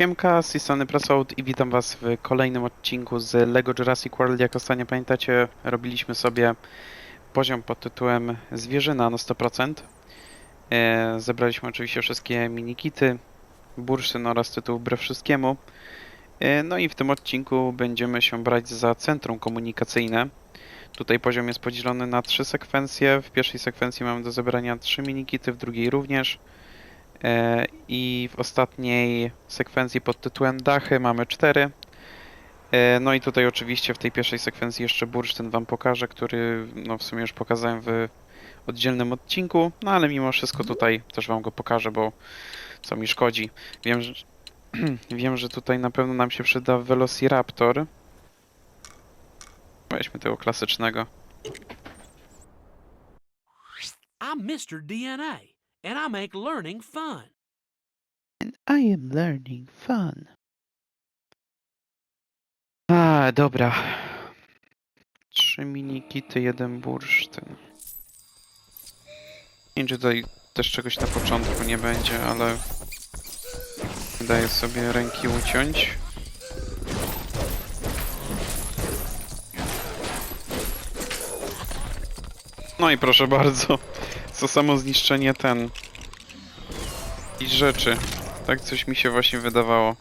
Siemka, z tej strony Prasout i witam was w kolejnym odcinku z LEGO Jurassic World. Jak ostatnio pamiętacie, robiliśmy sobie poziom pod tytułem Zwierzyna na 100%. E, zebraliśmy oczywiście wszystkie minikity, bursztyn oraz tytuł Wbrew Wszystkiemu. E, no i w tym odcinku będziemy się brać za centrum komunikacyjne. Tutaj poziom jest podzielony na trzy sekwencje. W pierwszej sekwencji mamy do zebrania trzy minikity, w drugiej również. E, I w ostatniej sekwencji pod tytułem Dachy mamy cztery. E, No i tutaj oczywiście w tej pierwszej sekwencji jeszcze bursztyn wam pokażę, który no w sumie już pokazałem w oddzielnym odcinku, no ale mimo wszystko tutaj też wam go pokażę, bo co mi szkodzi. Wiem, że, wiem, że tutaj na pewno nam się przyda Velociraptor. Weźmy tego klasycznego. I'm Mr. DNA, and I make learning fun. I am learning fun. A, dobra. Trzy minikity, jeden bursztyn. Nie wiem, tutaj też czegoś na początku nie będzie, ale daję sobie ręki uciąć. No i proszę bardzo, co samo zniszczenie ten i rzeczy. Tak coś mi się właśnie wydawało.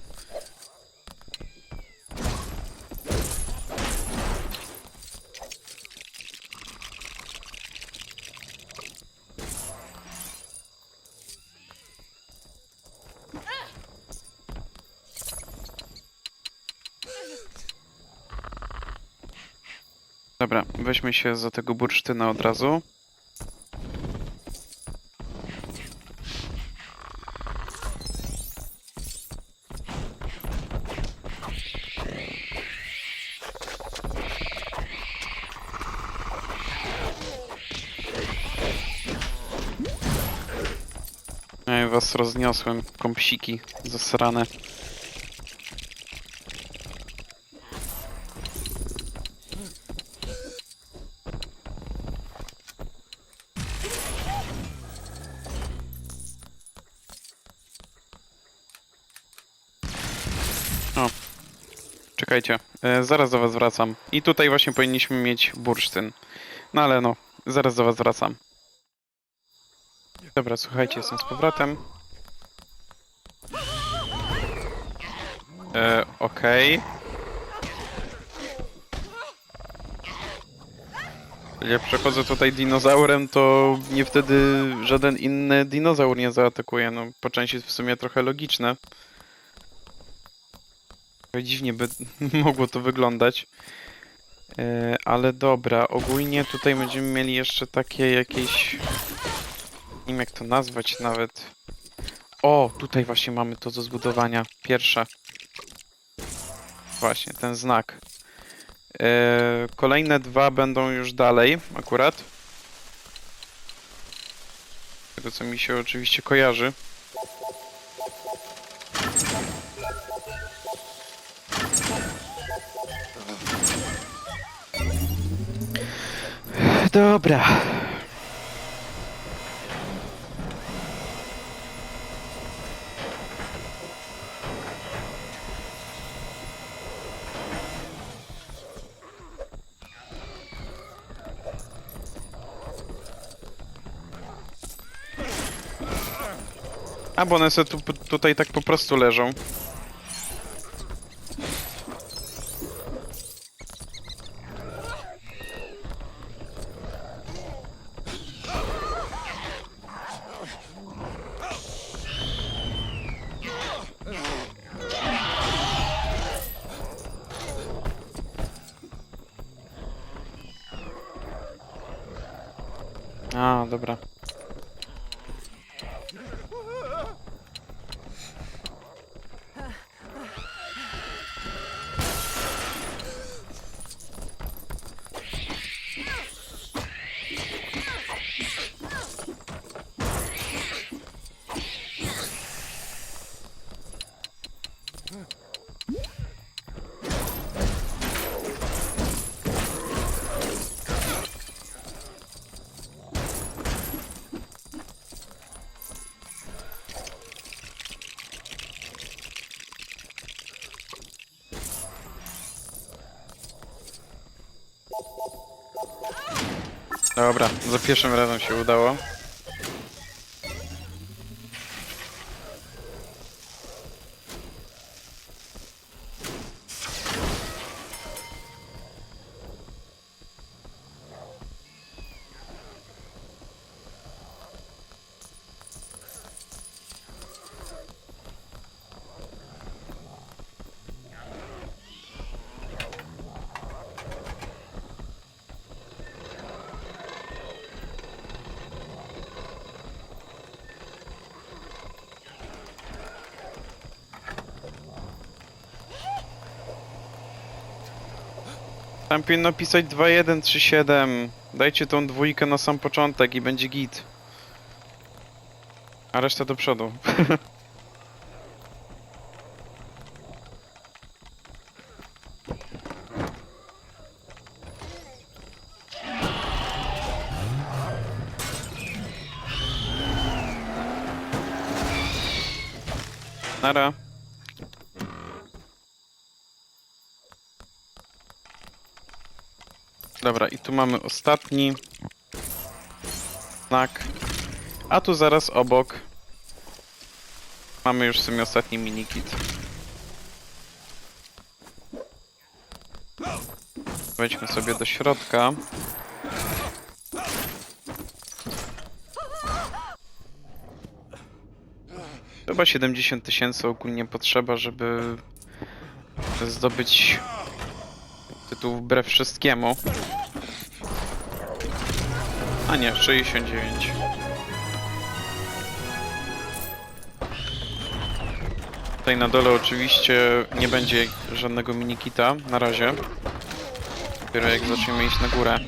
Dobra, weźmy się za tego bursztyna od razu. Was rozniosłem, kąpsiki zasrane. O, czekajcie, e, zaraz do was wracam. I tutaj właśnie powinniśmy mieć bursztyn. No ale no, zaraz do was wracam. Dobra, słuchajcie, jestem z powrotem. E, okej. Jak przechodzę tutaj dinozaurem, to mnie wtedy żaden inny dinozaur nie zaatakuje. No, po części w sumie trochę logiczne. Dziwnie by mogło to wyglądać. E, ale dobra, ogólnie tutaj będziemy mieli jeszcze takie jakieś... Nie jak to nazwać nawet. O, tutaj właśnie mamy to do zbudowania. Pierwsze. Właśnie, ten znak. E, kolejne dwa będą już dalej, akurat. Tego co mi się oczywiście kojarzy. Dobra. A, bo one sobie tu, tutaj tak po prostu leżą. A, dobra. Dobra, za pierwszym razem się udało. Tam powinno pisać 2137. Dajcie tą dwójkę na sam początek i będzie git. A reszta do przodu. Nara. Dobra, i tu mamy ostatni znak. A tu zaraz obok mamy już w sumie ostatni minikit. Wejdźmy sobie do środka. Chyba 70 tysięcy ogólnie potrzeba, żeby zdobyć tytuł wbrew wszystkiemu. A nie, 69. Tutaj na dole oczywiście nie będzie żadnego minikita na razie. Dopiero jak zaczniemy iść na górę.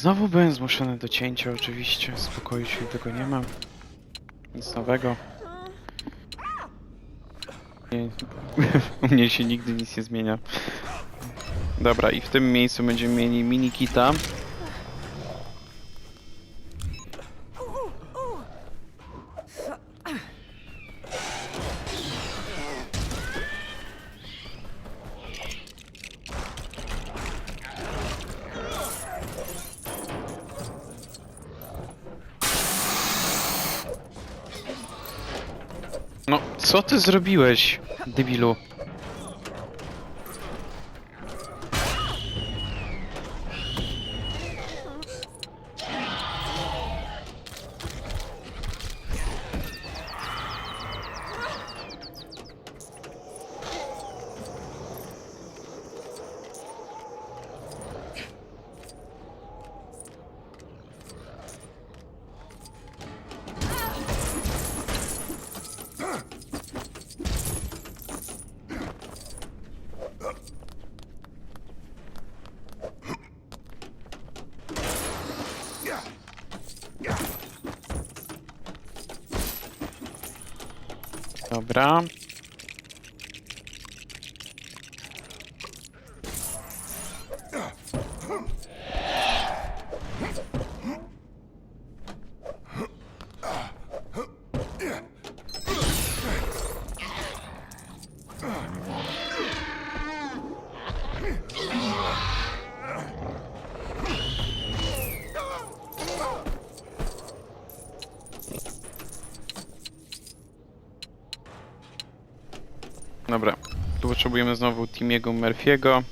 Znowu byłem zmuszony do cięcia, oczywiście. Spokoju się tego nie ma. Nic nowego. Nie, u mnie się nigdy nic nie zmienia. Dobra, i w tym miejscu będziemy mieli mini kita. Co ty zrobiłeś, debilu? Dobra. Dobra. Tu potrzebujemy znowu Timiego Murphy'ego.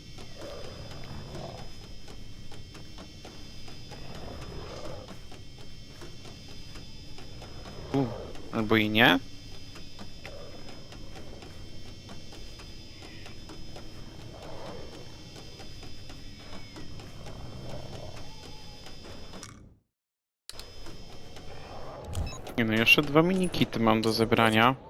U, albo i nie. Nie no, jeszcze dwa minikity mam do zebrania.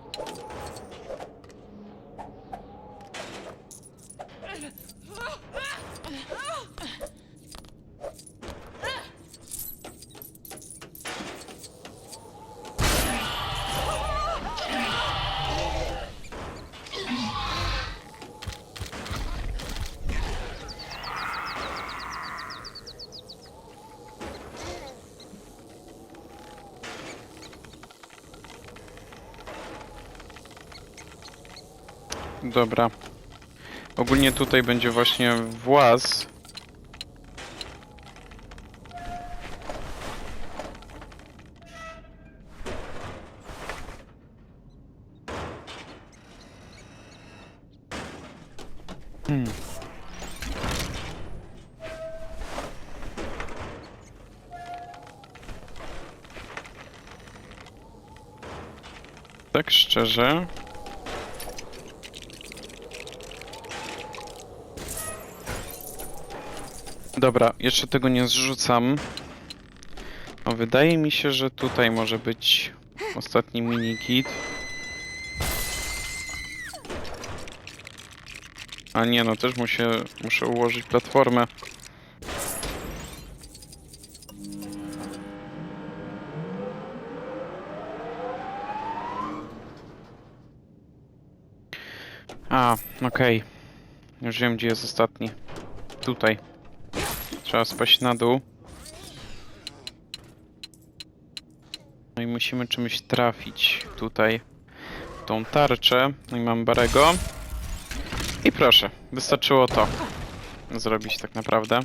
Dobra. Ogólnie tutaj będzie właśnie właz. Hmm. Tak szczerze, Dobra, jeszcze tego nie zrzucam. O, wydaje mi się, że tutaj może być ostatni minikit. A nie, no też muszę, muszę ułożyć platformę. A, okej. Już wiem, gdzie jest ostatni. Tutaj. Trzeba spaść na dół. No i musimy czymś trafić tutaj. Tą tarczę. No i mam Barego. I proszę, wystarczyło to zrobić tak naprawdę.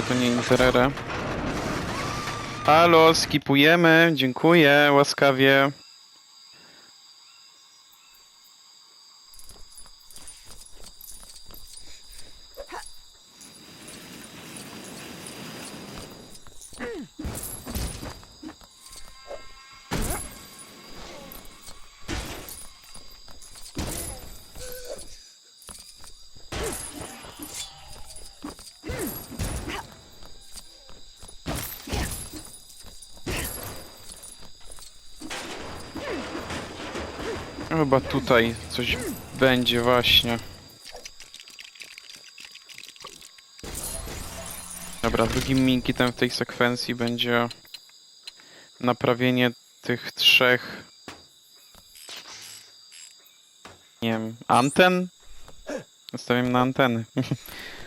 Mnie to nie interesuje. Halo, skipujemy. Dziękuję, łaskawie. Chyba tutaj coś będzie właśnie. Dobra, drugim minkitem w tej sekwencji będzie naprawienie tych trzech nie wiem, anten? Nastawiam na anteny.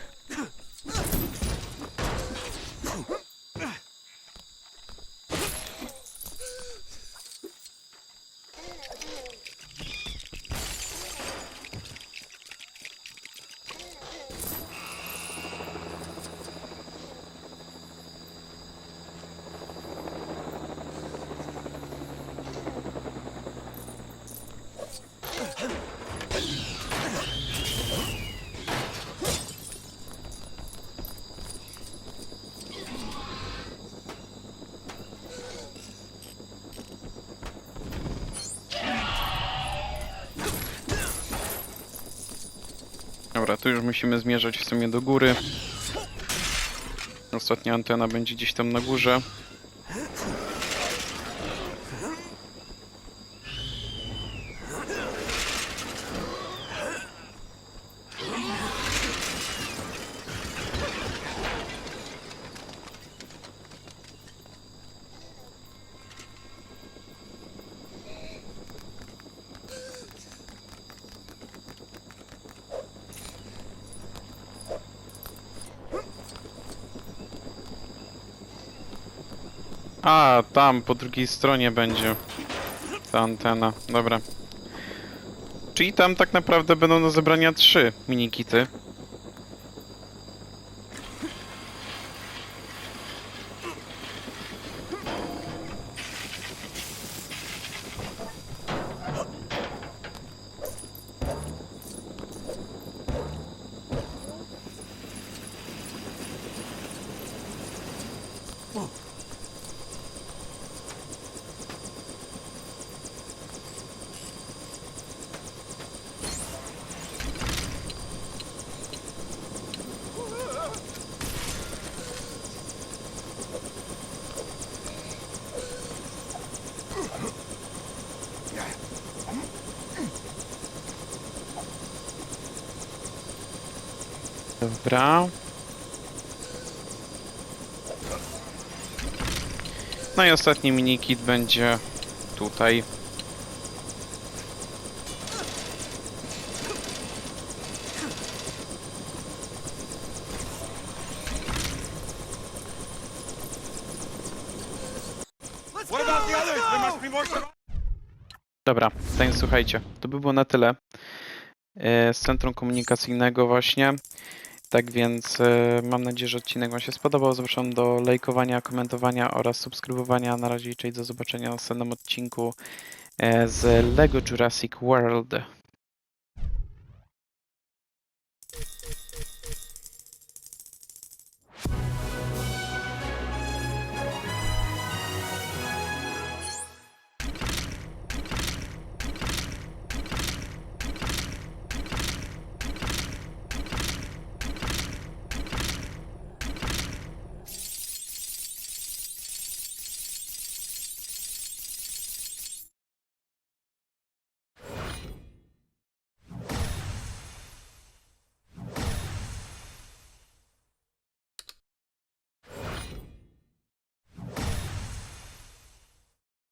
Dobra, tu już musimy zmierzać w sumie do góry. Ostatnia antena będzie gdzieś tam na górze. A, tam po drugiej stronie będzie ta antena. Dobra. Czyli tam tak naprawdę będą do zebrania trzy minikity. Dobra. No i ostatni minikit będzie tutaj. Dobra, więc słuchajcie, to by było na tyle e, z centrum komunikacyjnego właśnie. Tak więc e, mam nadzieję, że odcinek Wam się spodobał. Zapraszam do lajkowania, komentowania oraz subskrybowania. Na razie i do zobaczenia w następnym odcinku e, z LEGO Jurassic World.